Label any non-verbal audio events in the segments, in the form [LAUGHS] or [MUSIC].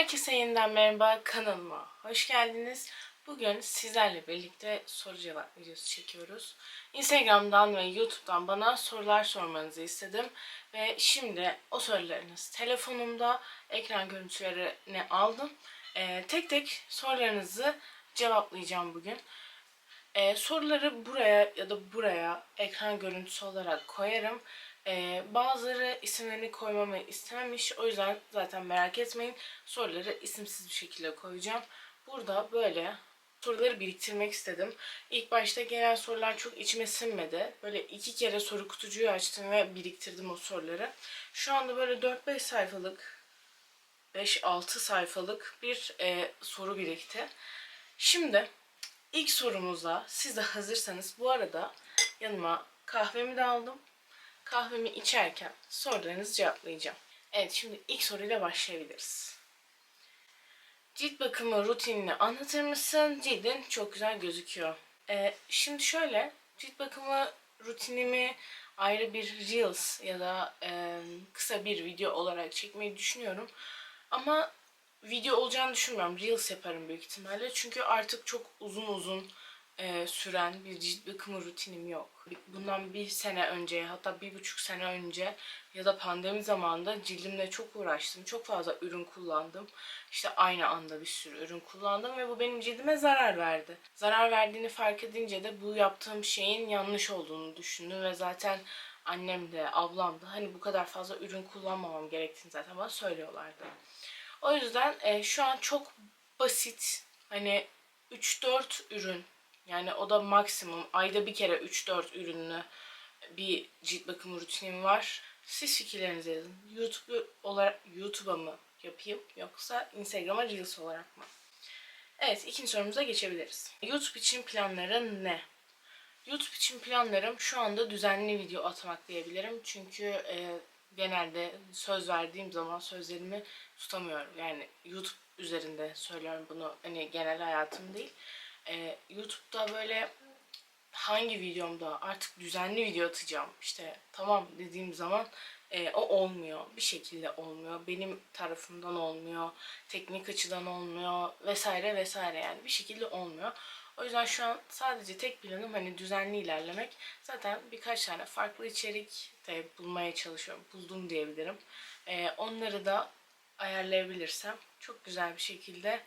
Herkese yeniden merhaba kanalıma hoş geldiniz. Bugün sizlerle birlikte soru cevap videosu çekiyoruz. Instagram'dan ve YouTube'dan bana sorular sormanızı istedim. Ve şimdi o sorularınız telefonumda ekran görüntülerini aldım. Ee, tek tek sorularınızı cevaplayacağım bugün. Ee, soruları buraya ya da buraya ekran görüntüsü olarak koyarım. Ee, bazıları isimlerini koymamı istememiş. O yüzden zaten merak etmeyin. Soruları isimsiz bir şekilde koyacağım. Burada böyle soruları biriktirmek istedim. İlk başta gelen sorular çok içime sinmedi. Böyle iki kere soru kutucuğu açtım ve biriktirdim o soruları. Şu anda böyle 4-5 sayfalık 5-6 sayfalık bir e, soru birikti. Şimdi ilk sorumuzla siz de hazırsanız bu arada yanıma kahvemi de aldım. Kahvemi içerken sorularınızı cevaplayacağım. Evet şimdi ilk soruyla başlayabiliriz. Cilt bakımı rutinini anlatır mısın? Cildin çok güzel gözüküyor. Ee, şimdi şöyle cilt bakımı rutinimi ayrı bir Reels ya da e, kısa bir video olarak çekmeyi düşünüyorum. Ama video olacağını düşünmüyorum. Reels yaparım büyük ihtimalle. Çünkü artık çok uzun uzun e, süren bir cilt bakımı rutinim yok. Bundan bir sene önce hatta bir buçuk sene önce ya da pandemi zamanında cildimle çok uğraştım. Çok fazla ürün kullandım. İşte aynı anda bir sürü ürün kullandım ve bu benim cildime zarar verdi. Zarar verdiğini fark edince de bu yaptığım şeyin yanlış olduğunu düşündüm ve zaten annem de ablam da hani bu kadar fazla ürün kullanmamam gerektiğini zaten bana söylüyorlardı. O yüzden e, şu an çok basit hani 3-4 ürün yani o da maksimum ayda bir kere 3-4 ürünlü bir cilt bakımı rutinim var. Siz fikirlerinizi yazın. YouTube olarak YouTube'a mı yapayım yoksa Instagram'a Reels olarak mı? Evet ikinci sorumuza geçebiliriz. YouTube için planların ne? YouTube için planlarım şu anda düzenli video atmak diyebilirim. Çünkü e, genelde söz verdiğim zaman sözlerimi tutamıyorum. Yani YouTube üzerinde söylüyorum bunu hani genel hayatım değil e, YouTube'da böyle hangi videomda artık düzenli video atacağım işte tamam dediğim zaman e, o olmuyor. Bir şekilde olmuyor. Benim tarafımdan olmuyor. Teknik açıdan olmuyor vesaire vesaire yani bir şekilde olmuyor. O yüzden şu an sadece tek planım hani düzenli ilerlemek. Zaten birkaç tane farklı içerik de bulmaya çalışıyorum. Buldum diyebilirim. E, onları da ayarlayabilirsem çok güzel bir şekilde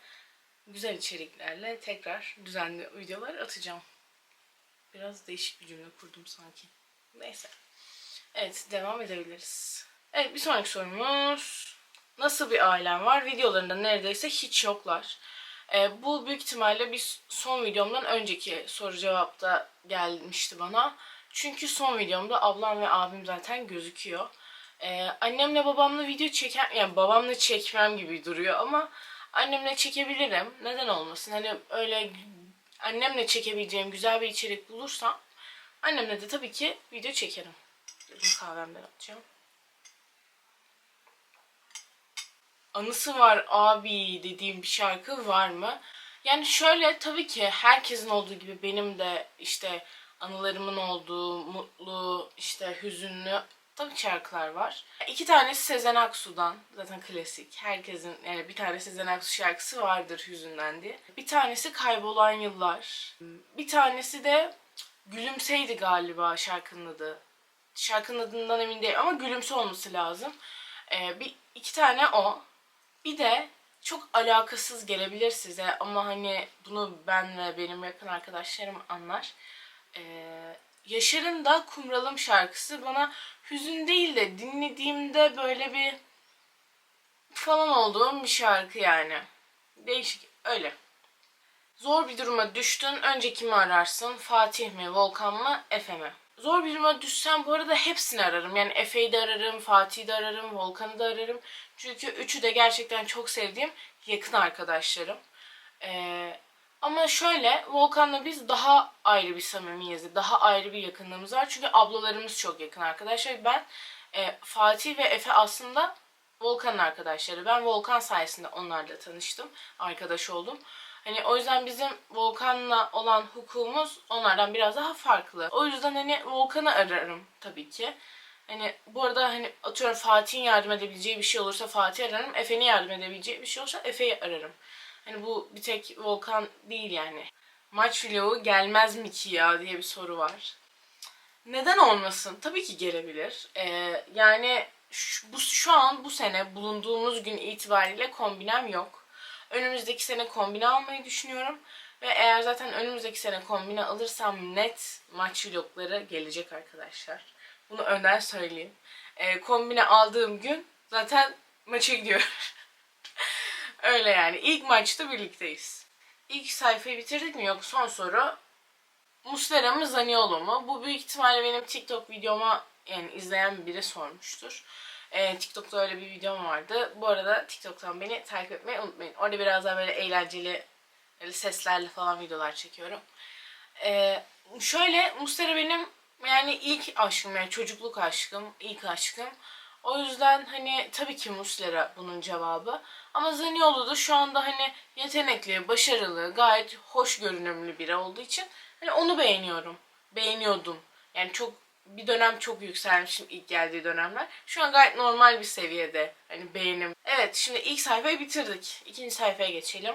güzel içeriklerle tekrar düzenli videolar atacağım. Biraz değişik bir cümle kurdum sanki. Neyse. Evet devam edebiliriz. Evet bir sonraki sorumuz. Nasıl bir ailem var? Videolarında neredeyse hiç yoklar. Ee, bu büyük ihtimalle bir son videomdan önceki soru cevapta gelmişti bana. Çünkü son videomda ablam ve abim zaten gözüküyor. Ee, annemle babamla video çeken, yani babamla çekmem gibi duruyor ama annemle çekebilirim. Neden olmasın? Hani öyle annemle çekebileceğim güzel bir içerik bulursam annemle de tabii ki video çekerim. Dedim kahvemden atacağım. Anısı var abi dediğim bir şarkı var mı? Yani şöyle tabii ki herkesin olduğu gibi benim de işte anılarımın olduğu mutlu, işte hüzünlü tabii şarkılar var. İki tanesi Sezen Aksu'dan. Zaten klasik. Herkesin yani bir tane Sezen Aksu şarkısı vardır hüzünden diye. Bir tanesi Kaybolan Yıllar. Bir tanesi de Gülümseydi galiba şarkının adı. Şarkının adından emin değilim ama Gülümse olması lazım. Ee, bir iki tane o. Bir de çok alakasız gelebilir size ama hani bunu ben ve benim yakın arkadaşlarım anlar. Ee, Yaşar'ın da Kumralım şarkısı bana hüzün değil de dinlediğimde böyle bir falan olduğum bir şarkı yani. Değişik öyle. Zor bir duruma düştün. Önce kimi ararsın? Fatih mi, Volkan mı, Efe mi? Zor bir duruma düşsem bu arada hepsini ararım. Yani Efe'yi de ararım, Fatih'i de ararım, Volkan'ı da ararım. Çünkü üçü de gerçekten çok sevdiğim yakın arkadaşlarım. Ee, ama şöyle Volkan'la biz daha ayrı bir samimiyiz. Daha ayrı bir yakınlığımız var. Çünkü ablalarımız çok yakın arkadaşlar. Ben e, Fatih ve Efe aslında Volkan'ın arkadaşları. Ben Volkan sayesinde onlarla tanıştım. Arkadaş oldum. Hani o yüzden bizim Volkan'la olan hukukumuz onlardan biraz daha farklı. O yüzden hani Volkan'ı ararım tabii ki. Hani bu arada hani atıyorum Fatih'in yardım edebileceği bir şey olursa Fatih ararım. Efe'nin yardım edebileceği bir şey olursa Efe'yi ararım. Hani bu bir tek Volkan değil yani. Maç vlogu gelmez mi ki ya diye bir soru var. Neden olmasın? Tabii ki gelebilir. Ee, yani şu, bu, şu an bu sene bulunduğumuz gün itibariyle kombinem yok. Önümüzdeki sene kombine almayı düşünüyorum. Ve eğer zaten önümüzdeki sene kombine alırsam net maç vlogları gelecek arkadaşlar. Bunu önden söyleyeyim. Ee, kombine aldığım gün zaten maça gidiyorum. [LAUGHS] Öyle yani. İlk maçta birlikteyiz. İlk sayfayı bitirdik mi? Yok son soru. Muslera mı Zaniolo mu? Bu büyük ihtimalle benim TikTok videoma yani izleyen biri sormuştur. Ee, TikTok'ta öyle bir videom vardı. Bu arada TikTok'tan beni takip etmeyi unutmayın. Orada biraz daha böyle eğlenceli böyle seslerle falan videolar çekiyorum. Ee, şöyle Muslera benim yani ilk aşkım yani çocukluk aşkım, ilk aşkım. O yüzden hani tabii ki Muslera bunun cevabı. Ama Zaniolo da şu anda hani yetenekli, başarılı, gayet hoş görünümlü biri olduğu için hani onu beğeniyorum. Beğeniyordum. Yani çok bir dönem çok yükselmişim ilk geldiği dönemler. Şu an gayet normal bir seviyede hani beğenim. Evet şimdi ilk sayfayı bitirdik. İkinci sayfaya geçelim.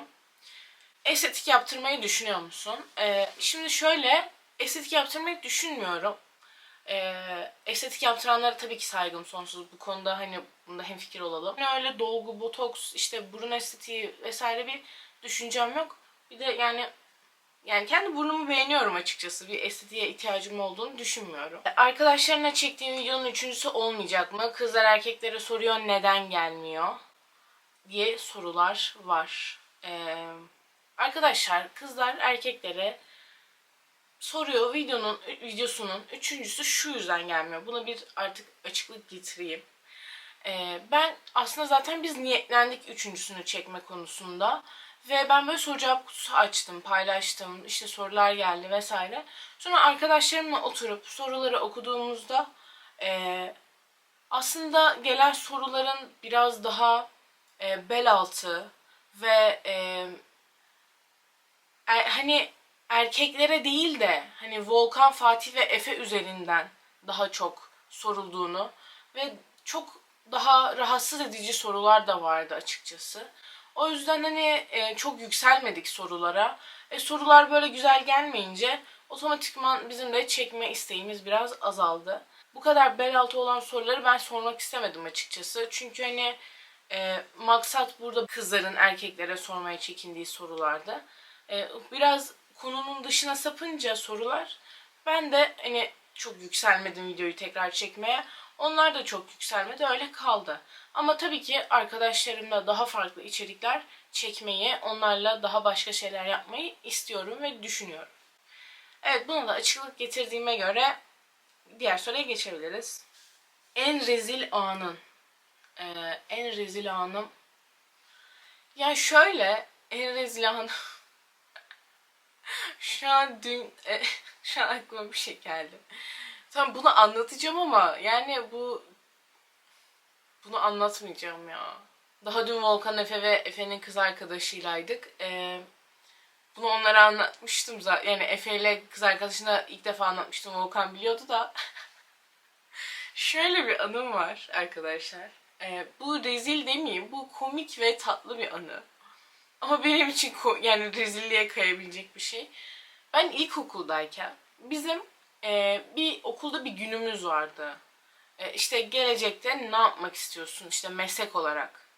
Estetik yaptırmayı düşünüyor musun? Ee, şimdi şöyle estetik yaptırmayı düşünmüyorum. Ee, estetik yaptıranlara tabii ki saygım sonsuz. Bu konuda hani bunda hemfikir olalım. Yani öyle dolgu, botoks, işte burun estetiği vesaire bir düşüncem yok. Bir de yani yani kendi burnumu beğeniyorum açıkçası. Bir estetiğe ihtiyacım olduğunu düşünmüyorum. Arkadaşlarına çektiğim videonun üçüncüsü olmayacak mı? Kızlar erkeklere soruyor neden gelmiyor diye sorular var. Ee, arkadaşlar kızlar erkeklere soruyor videonun videosunun üçüncüsü şu yüzden gelmiyor. Buna bir artık açıklık getireyim. Ee, ben aslında zaten biz niyetlendik üçüncüsünü çekme konusunda. Ve ben böyle soru cevap kutusu açtım, paylaştım, işte sorular geldi vesaire. Sonra arkadaşlarımla oturup soruları okuduğumuzda e, aslında gelen soruların biraz daha e, bel altı ve e, er, hani erkeklere değil de hani Volkan, Fatih ve Efe üzerinden daha çok sorulduğunu ve çok daha rahatsız edici sorular da vardı açıkçası. O yüzden hani e, çok yükselmedik sorulara. E, sorular böyle güzel gelmeyince otomatikman bizim de çekme isteğimiz biraz azaldı. Bu kadar bel altı olan soruları ben sormak istemedim açıkçası. Çünkü hani e, maksat burada kızların erkeklere sormaya çekindiği sorulardı. E, biraz konunun dışına sapınca sorular ben de hani çok yükselmedim videoyu tekrar çekmeye. Onlar da çok yükselmedi öyle kaldı. Ama tabii ki arkadaşlarımla daha farklı içerikler çekmeyi, onlarla daha başka şeyler yapmayı istiyorum ve düşünüyorum. Evet buna da açıklık getirdiğime göre diğer soruya geçebiliriz. En rezil anın. Ee, en rezil anım. Ya şöyle en rezil anım. [LAUGHS] şu an dün e, [LAUGHS] şu an aklıma bir şey geldi. Tamam bunu anlatacağım ama yani bu bunu anlatmayacağım ya. Daha dün Volkan Efe ve Efe'nin kız arkadaşıylaydık. Ee, bunu onlara anlatmıştım zaten. Yani Efe ile kız arkadaşına ilk defa anlatmıştım. Volkan biliyordu da. [LAUGHS] Şöyle bir anım var arkadaşlar. Ee, bu rezil demeyeyim. Bu komik ve tatlı bir anı. Ama benim için yani rezilliğe kayabilecek bir şey. Ben ilkokuldayken bizim e, bir okulda bir günümüz vardı. E, işte gelecekte ne yapmak istiyorsun işte meslek olarak.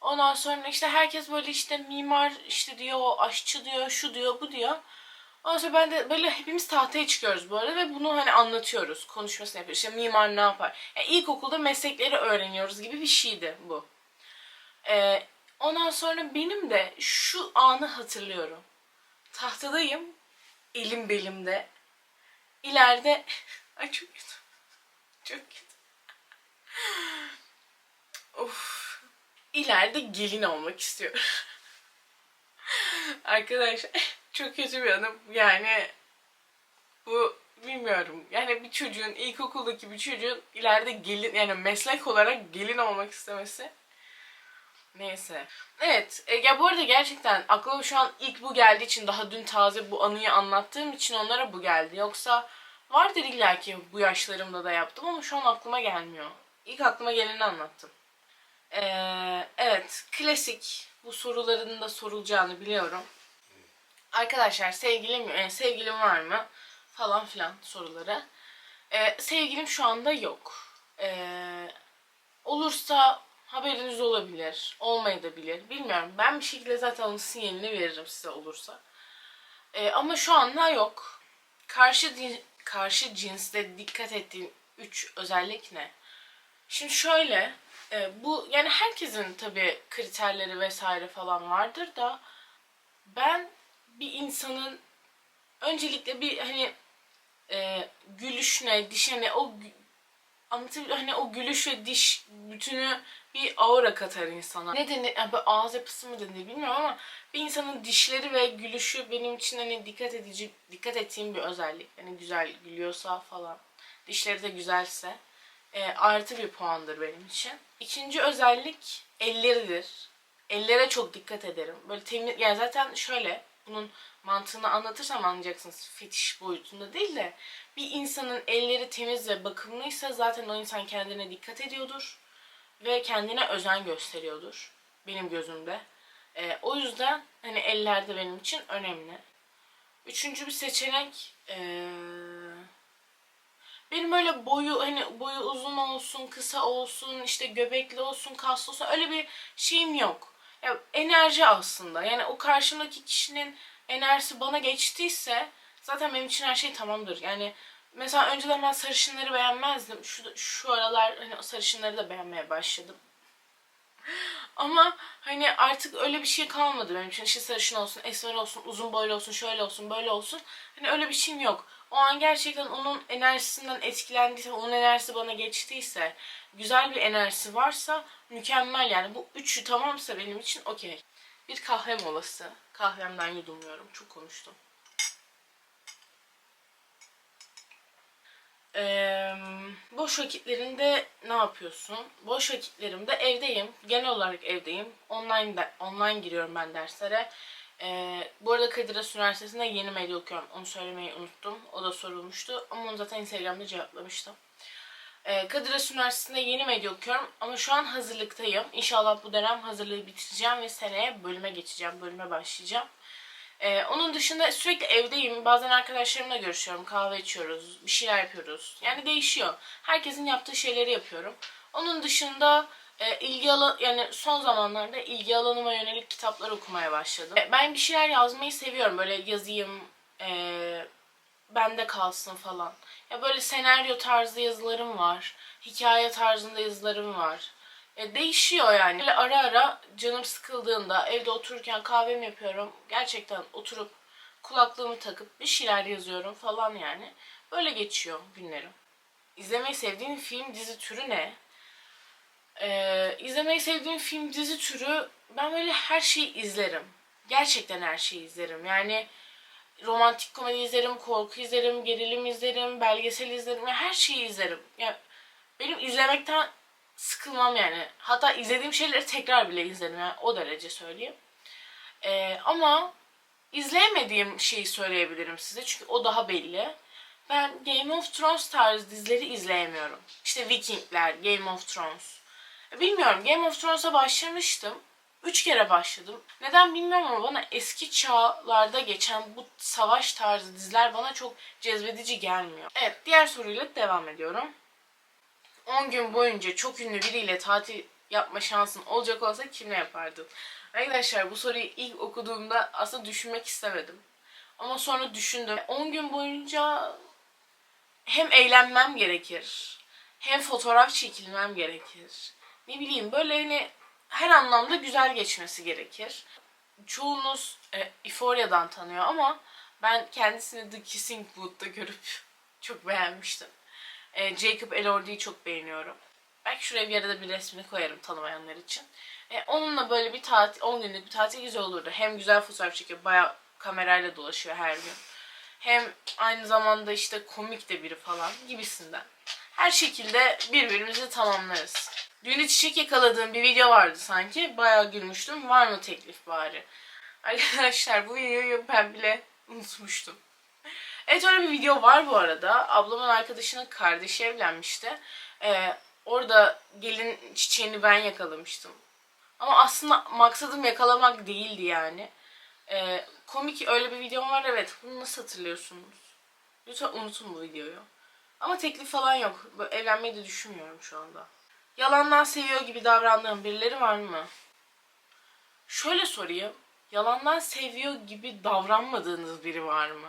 Ondan sonra işte herkes böyle işte mimar işte diyor, aşçı diyor, şu diyor, bu diyor. Ondan sonra ben de böyle hepimiz tahtaya çıkıyoruz bu arada ve bunu hani anlatıyoruz. Konuşmasını yapıyoruz. İşte mimar ne yapar? Yani ilkokulda meslekleri öğreniyoruz gibi bir şeydi bu. Ee, ondan sonra benim de şu anı hatırlıyorum. Tahtadayım. Elim belimde. İleride... [LAUGHS] Ay çok kötü. Çok kötü. [LAUGHS] of. İleride gelin olmak istiyorum. [LAUGHS] Arkadaşlar çok kötü bir anım. Yani bu bilmiyorum. Yani bir çocuğun ilkokuldaki bir çocuğun ileride gelin yani meslek olarak gelin olmak istemesi. Neyse. Evet. E, ya bu arada gerçekten aklıma şu an ilk bu geldiği için daha dün taze bu anıyı anlattığım için onlara bu geldi. Yoksa Vardır illa ki bu yaşlarımda da yaptım ama şu an aklıma gelmiyor. İlk aklıma geleni anlattım. Ee, evet, klasik. Bu soruların da sorulacağını biliyorum. Arkadaşlar sevgilim, e, sevgilim var mı? Falan filan soruları. Ee, sevgilim şu anda yok. Ee, olursa haberiniz olabilir, olmayabilir. Bilmiyorum. Ben bir şekilde zaten onun sinyalini veririm size olursa. Ee, ama şu anda yok. Karşı din, karşı cinste dikkat ettiğim üç özellik ne? Şimdi şöyle, e, bu yani herkesin tabii kriterleri vesaire falan vardır da ben bir insanın öncelikle bir hani e, gülüşüne, dişine o anlatabiliyor hani o gülüş ve diş bütünü bir aura katar insana. Ne denir? Yani ağız yapısı mı denir bilmiyorum ama bir insanın dişleri ve gülüşü benim için hani dikkat edici dikkat ettiğim bir özellik. Hani güzel gülüyorsa falan. Dişleri de güzelse e, artı bir puandır benim için. İkinci özellik elleridir. Ellere çok dikkat ederim. Böyle temiz yani zaten şöyle bunun mantığını anlatırsam anlayacaksınız. Fetiş boyutunda değil de bir insanın elleri temiz ve bakımlıysa zaten o insan kendine dikkat ediyordur ve kendine özen gösteriyordur benim gözümde. Ee, o yüzden hani eller de benim için önemli. Üçüncü bir seçenek ee, benim öyle boyu hani boyu uzun olsun, kısa olsun, işte göbekli olsun, kaslı olsun öyle bir şeyim yok. Ya enerji aslında. Yani o karşımdaki kişinin enerjisi bana geçtiyse zaten benim için her şey tamamdır. Yani mesela önceden ben sarışınları beğenmezdim. Şu, şu aralar hani sarışınları da beğenmeye başladım. Ama hani artık öyle bir şey kalmadı benim için. İşte sarışın olsun, esmer olsun, uzun boylu olsun, şöyle olsun, böyle olsun. Hani öyle bir şeyim yok. O an gerçekten onun enerjisinden etkilendiyse, onun enerjisi bana geçtiyse, güzel bir enerjisi varsa mükemmel yani. Bu üçü tamamsa benim için okey. Bir kahve molası. Kahvemden yudumluyorum. Çok konuştum. Ee, boş vakitlerinde ne yapıyorsun? Boş vakitlerimde evdeyim. Genel olarak evdeyim. Online de, online giriyorum ben derslere. Ee, bu arada Kadir Has Üniversitesi'nde yeni medya okuyorum. Onu söylemeyi unuttum. O da sorulmuştu. Ama onu zaten Instagram'da cevaplamıştım. Ee, Kadir Has Üniversitesi'nde yeni medya okuyorum. Ama şu an hazırlıktayım. İnşallah bu dönem hazırlığı bitireceğim ve seneye bölüme geçeceğim. Bölüme başlayacağım. Ee, onun dışında sürekli evdeyim. Bazen arkadaşlarımla görüşüyorum. Kahve içiyoruz. Bir şeyler yapıyoruz. Yani değişiyor. Herkesin yaptığı şeyleri yapıyorum. Onun dışında e, ilgi alan yani son zamanlarda ilgi alanıma yönelik kitaplar okumaya başladım. E, Ben bir şeyler yazmayı seviyorum. Böyle yazayım, e, bende kalsın falan. Ya böyle senaryo tarzı yazılarım var. Hikaye tarzında yazılarım var. E, değişiyor yani. Böyle ara ara canım sıkıldığında evde otururken kahvemi yapıyorum. Gerçekten oturup kulaklığımı takıp bir şeyler yazıyorum falan yani. Böyle geçiyor günlerim. İzlemeyi sevdiğin film dizi türü ne? Ee, izlemeyi sevdiğim film dizi türü ben böyle her şeyi izlerim. Gerçekten her şeyi izlerim. Yani romantik komedi izlerim, korku izlerim, gerilim izlerim, belgesel izlerim. Yani her şeyi izlerim. Yani benim izlemekten sıkılmam yani. Hatta izlediğim şeyleri tekrar bile izlerim yani o derece söyleyeyim. Ee, ama izleyemediğim şeyi söyleyebilirim size çünkü o daha belli. Ben Game of Thrones tarzı dizileri izleyemiyorum. İşte Vikingler, Game of Thrones. Bilmiyorum Game of Thrones'a başlamıştım. Üç kere başladım. Neden bilmiyorum ama bana eski çağlarda geçen bu savaş tarzı diziler bana çok cezbedici gelmiyor. Evet diğer soruyla devam ediyorum. 10 gün boyunca çok ünlü biriyle tatil yapma şansın olacak olsa kimle yapardın? Arkadaşlar bu soruyu ilk okuduğumda aslında düşünmek istemedim. Ama sonra düşündüm. 10 gün boyunca hem eğlenmem gerekir, hem fotoğraf çekilmem gerekir. Ne bileyim böyle hani her anlamda güzel geçmesi gerekir. Çoğunuz e, Euphoria'dan tanıyor ama ben kendisini The Kissing Booth'ta görüp [LAUGHS] çok beğenmiştim. E, Jacob Elordi'yi çok beğeniyorum. Belki şuraya bir yere bir resmini koyarım tanımayanlar için. E, onunla böyle bir tatil, 10 günlük bir tatil güzel olurdu. Hem güzel fotoğraf çekiyor, bayağı kamerayla dolaşıyor her gün. Hem aynı zamanda işte komik de biri falan gibisinden. Her şekilde birbirimizi tamamlarız. Düğünde çiçek yakaladığım bir video vardı sanki. Bayağı gülmüştüm. Var mı teklif bari? Arkadaşlar bu videoyu ben bile unutmuştum. Evet öyle bir video var bu arada. Ablamın arkadaşının kardeşi evlenmişti. Ee, orada gelin çiçeğini ben yakalamıştım. Ama aslında maksadım yakalamak değildi yani. Ee, komik öyle bir videom var evet. Bunu nasıl hatırlıyorsunuz? Lütfen unutun bu videoyu. Ama teklif falan yok. Böyle evlenmeyi de düşünmüyorum şu anda. Yalandan seviyor gibi davrandığım birileri var mı? Şöyle sorayım. Yalandan seviyor gibi davranmadığınız biri var mı?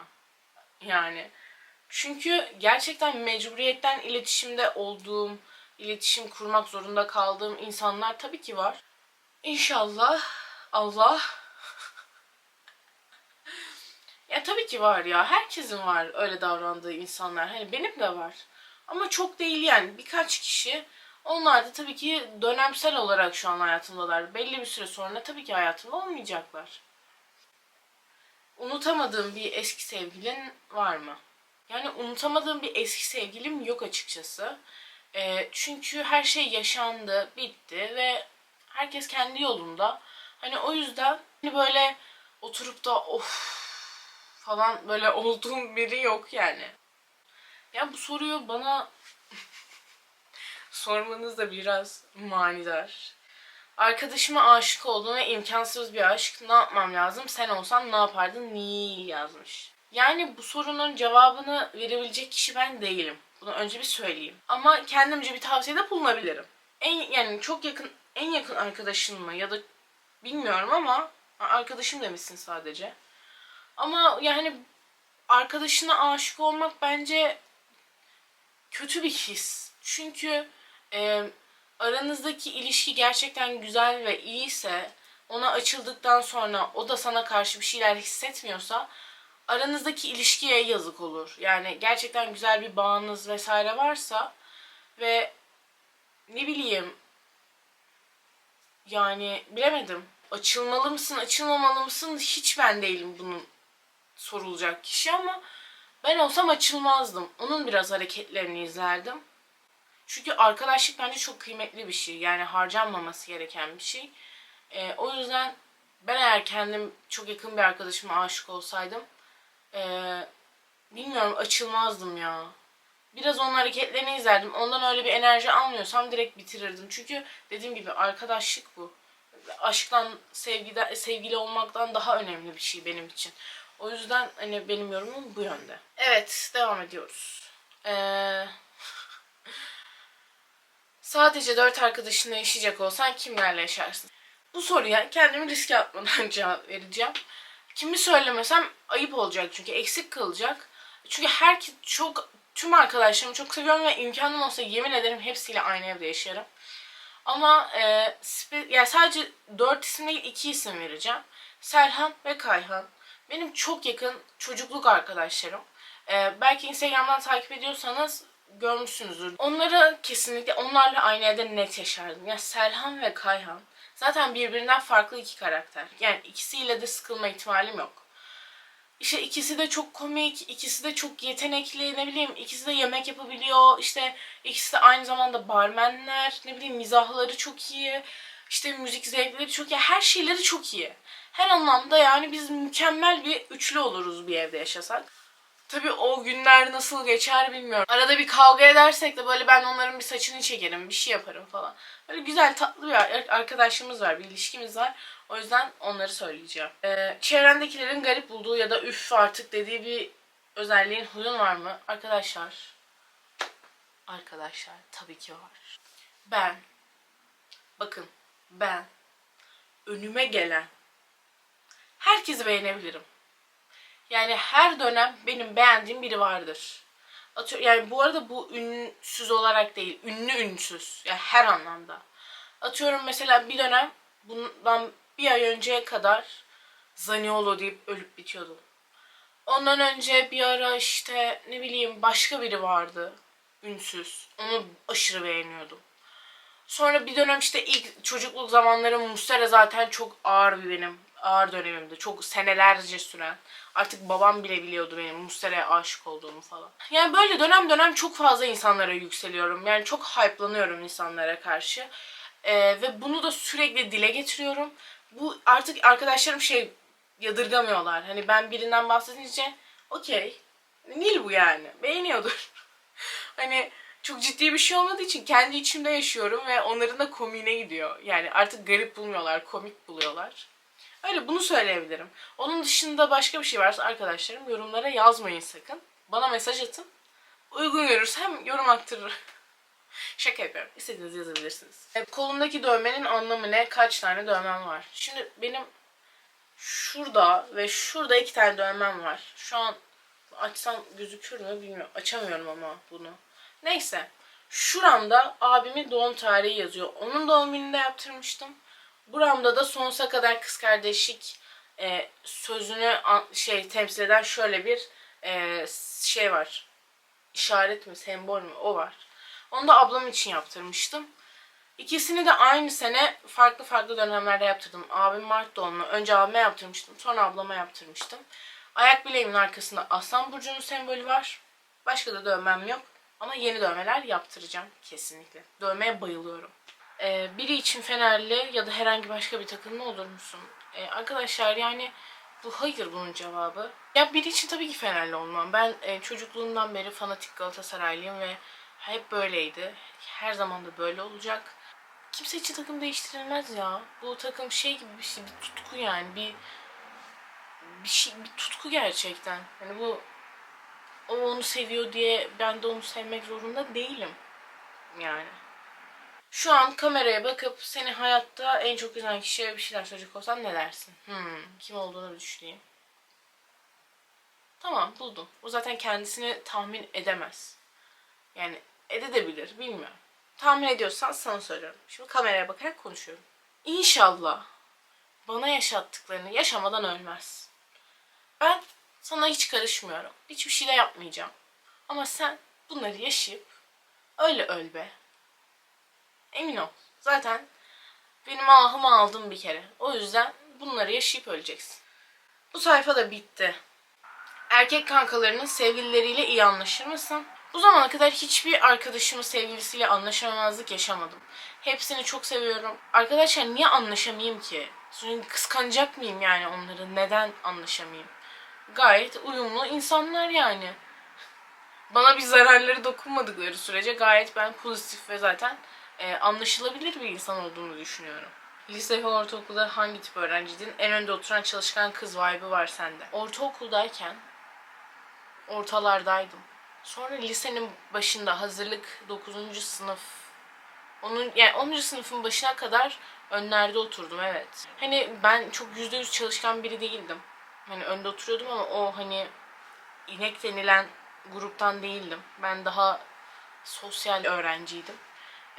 Yani çünkü gerçekten mecburiyetten iletişimde olduğum, iletişim kurmak zorunda kaldığım insanlar tabii ki var. İnşallah Allah [LAUGHS] ya tabii ki var ya. Herkesin var öyle davrandığı insanlar. Hani benim de var. Ama çok değil yani. Birkaç kişi. Onlar da tabii ki dönemsel olarak şu an hayatımdalar. Belli bir süre sonra tabii ki hayatımda olmayacaklar. Unutamadığım bir eski sevgilin var mı? Yani unutamadığım bir eski sevgilim yok açıkçası. Ee, çünkü her şey yaşandı, bitti ve herkes kendi yolunda. Hani o yüzden hani böyle oturup da of falan böyle [LAUGHS] olduğum biri yok yani. Ya bu soruyu bana [LAUGHS] sormanız da biraz manidar. Arkadaşıma aşık oldum ve imkansız bir aşk. Ne yapmam lazım? Sen olsan ne yapardın? Niye yazmış. Yani bu sorunun cevabını verebilecek kişi ben değilim. Bunu önce bir söyleyeyim. Ama kendimce bir tavsiyede bulunabilirim. En yani çok yakın en yakın arkadaşın mı ya da bilmiyorum ama arkadaşım demişsin sadece. Ama yani arkadaşına aşık olmak bence kötü bir his. Çünkü e, aranızdaki ilişki gerçekten güzel ve iyiyse ona açıldıktan sonra o da sana karşı bir şeyler hissetmiyorsa aranızdaki ilişkiye yazık olur. Yani gerçekten güzel bir bağınız vesaire varsa ve ne bileyim yani bilemedim. Açılmalı mısın, açılmamalı mısın hiç ben değilim bunun sorulacak kişi ama ben olsam açılmazdım. Onun biraz hareketlerini izlerdim. Çünkü arkadaşlık bence çok kıymetli bir şey. Yani harcanmaması gereken bir şey. Ee, o yüzden ben eğer kendim çok yakın bir arkadaşıma aşık olsaydım ee, bilmiyorum açılmazdım ya. Biraz onun hareketlerini izlerdim. Ondan öyle bir enerji almıyorsam direkt bitirirdim. Çünkü dediğim gibi arkadaşlık bu. Aşktan, sevgiden, sevgili olmaktan daha önemli bir şey benim için. O yüzden hani benim yorumum bu yönde. Evet, devam ediyoruz. Ee, [LAUGHS] sadece dört arkadaşınla yaşayacak olsan kimlerle yaşarsın? Bu soruya kendimi riske atmadan [LAUGHS] cevap vereceğim. Kimi söylemesem ayıp olacak çünkü eksik kalacak. Çünkü herkes çok tüm arkadaşlarımı çok seviyorum ve imkanım olsa yemin ederim hepsiyle aynı evde yaşarım. Ama e, yani sadece dört isim değil iki isim vereceğim. Serhan ve Kayhan. Benim çok yakın çocukluk arkadaşlarım. Ee, belki Instagram'dan takip ediyorsanız görmüşsünüzdür. Onları kesinlikle onlarla aynı evde net yaşardım. Yani Selhan ve Kayhan zaten birbirinden farklı iki karakter. Yani ikisiyle de sıkılma ihtimalim yok. İşte ikisi de çok komik, ikisi de çok yetenekli, ne bileyim ikisi de yemek yapabiliyor. İşte ikisi de aynı zamanda barmenler, ne bileyim mizahları çok iyi. İşte müzik zevkleri çok iyi, her şeyleri çok iyi. Her anlamda yani biz mükemmel bir üçlü oluruz bir evde yaşasak. Tabii o günler nasıl geçer bilmiyorum. Arada bir kavga edersek de böyle ben onların bir saçını çekerim, bir şey yaparım falan. Böyle güzel tatlı bir arkadaşlığımız var, bir ilişkimiz var. O yüzden onları söyleyeceğim. Ee, çevrendekilerin garip bulduğu ya da üf artık dediği bir özelliğin huyun var mı? Arkadaşlar. Arkadaşlar tabii ki var. Ben. Bakın ben. Önüme gelen. Herkesi beğenebilirim. Yani her dönem benim beğendiğim biri vardır. Atıyor, yani bu arada bu ünsüz olarak değil, ünlü ünsüz. Yani her anlamda. Atıyorum mesela bir dönem bundan bir ay önceye kadar Zaniolo deyip ölüp bitiyordum. Ondan önce bir ara işte ne bileyim başka biri vardı. Ünsüz. Onu aşırı beğeniyordum. Sonra bir dönem işte ilk çocukluk zamanlarım Mustera zaten çok ağır bir benim. Ağır dönemimdi. Çok senelerce süren. Artık babam bile biliyordu benim Mustera'ya aşık olduğumu falan. Yani böyle dönem dönem çok fazla insanlara yükseliyorum. Yani çok hype'lanıyorum insanlara karşı. Ee, ve bunu da sürekli dile getiriyorum. Bu artık arkadaşlarım şey yadırgamıyorlar. Hani ben birinden bahsedince okey Nil bu yani. Beğeniyordur. [LAUGHS] hani çok ciddi bir şey olmadığı için kendi içimde yaşıyorum ve onların da komiğine gidiyor. Yani artık garip bulmuyorlar, komik buluyorlar. Öyle bunu söyleyebilirim. Onun dışında başka bir şey varsa arkadaşlarım yorumlara yazmayın sakın. Bana mesaj atın. Uygun görürsem yorum attırırım. [LAUGHS] Şaka yapıyorum. İstediğinizi yazabilirsiniz. E, kolumdaki dövmenin anlamı ne? Kaç tane dövmem var? Şimdi benim şurada ve şurada iki tane dövmem var. Şu an açsam gözükür mü bilmiyorum. Açamıyorum ama bunu. Neyse. Şuramda abimin doğum tarihi yazıyor. Onun doğum gününde yaptırmıştım. Buramda da sonsuza kadar kız kardeşlik e, sözünü an- şey temsil eden şöyle bir e, şey var. İşaret mi, sembol mü o var. Onu da ablam için yaptırmıştım. İkisini de aynı sene farklı farklı dönemlerde yaptırdım. Abim Mart doğumlu. Önce abime yaptırmıştım. Sonra ablama yaptırmıştım. Ayak bileğimin arkasında Aslan Burcu'nun sembolü var. Başka da dövmem yok. Ama yeni dövmeler yaptıracağım kesinlikle. Dövmeye bayılıyorum. Ee, biri için Fenerli ya da herhangi başka bir takımlı olur musun? Ee, arkadaşlar yani bu hayır bunun cevabı. Ya biri için tabii ki Fenerli olmam. Ben e, çocukluğumdan beri fanatik Galatasaraylıyım ve hep böyleydi. Her zaman da böyle olacak. Kimse için takım değiştirilmez ya. Bu takım şey gibi bir şey, bir tutku yani. Bir bir şey, bir tutku gerçekten. Hani bu o onu seviyor diye ben de onu sevmek zorunda değilim. Yani. Şu an kameraya bakıp seni hayatta en çok üzen kişiye bir şeyler söyleyecek olsam ne dersin? Hmm, kim olduğunu düşüneyim. Tamam buldum. O zaten kendisini tahmin edemez. Yani edebilir bilmiyorum. Tahmin ediyorsan sana söylüyorum. Şimdi kameraya bakarak konuşuyorum. İnşallah bana yaşattıklarını yaşamadan ölmez. Ben sana hiç karışmıyorum. Hiçbir şey de yapmayacağım. Ama sen bunları yaşayıp öyle öl be. Emin ol. Zaten benim ahımı aldın bir kere. O yüzden bunları yaşayıp öleceksin. Bu sayfa da bitti. Erkek kankalarının sevgilileriyle iyi anlaşır mısın? Bu zamana kadar hiçbir arkadaşımın sevgilisiyle anlaşamamazlık yaşamadım. Hepsini çok seviyorum. Arkadaşlar niye anlaşamayayım ki? Kıskanacak mıyım yani onları? Neden anlaşamayayım? Gayet uyumlu insanlar yani. Bana bir zararları dokunmadıkları sürece gayet ben pozitif ve zaten e, anlaşılabilir bir insan olduğunu düşünüyorum. Lise ve ortaokulda hangi tip öğrenciydin? En önde oturan çalışkan kız vibe'ı var sende. Ortaokuldayken ortalardaydım. Sonra lisenin başında hazırlık 9. sınıf onun yani 10. sınıfın başına kadar önlerde oturdum evet. Hani ben çok %100 çalışkan biri değildim. Hani önde oturuyordum ama o hani inek denilen gruptan değildim. Ben daha sosyal öğrenciydim.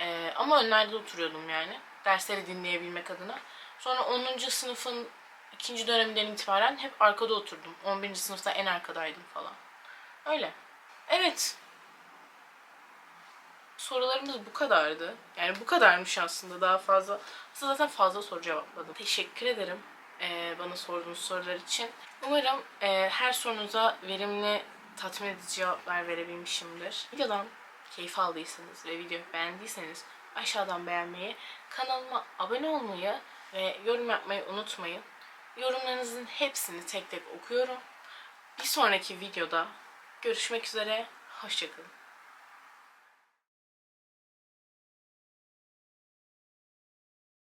Ee, ama önlerde oturuyordum yani. Dersleri dinleyebilmek adına. Sonra 10. sınıfın ikinci döneminden itibaren hep arkada oturdum. 11. sınıfta en arkadaydım falan. Öyle. Evet. Sorularımız bu kadardı. Yani bu kadarmış aslında daha fazla. Aslında zaten fazla soru cevapladım. Teşekkür ederim eee, bana sorduğunuz sorular için. Umarım eee, her sorunuza verimli, tatmin edici cevaplar verebilmişimdir. Videodan keyif aldıysanız ve videoyu beğendiyseniz aşağıdan beğenmeyi, kanalıma abone olmayı ve yorum yapmayı unutmayın. Yorumlarınızın hepsini tek tek okuyorum. Bir sonraki videoda görüşmek üzere. Hoşçakalın.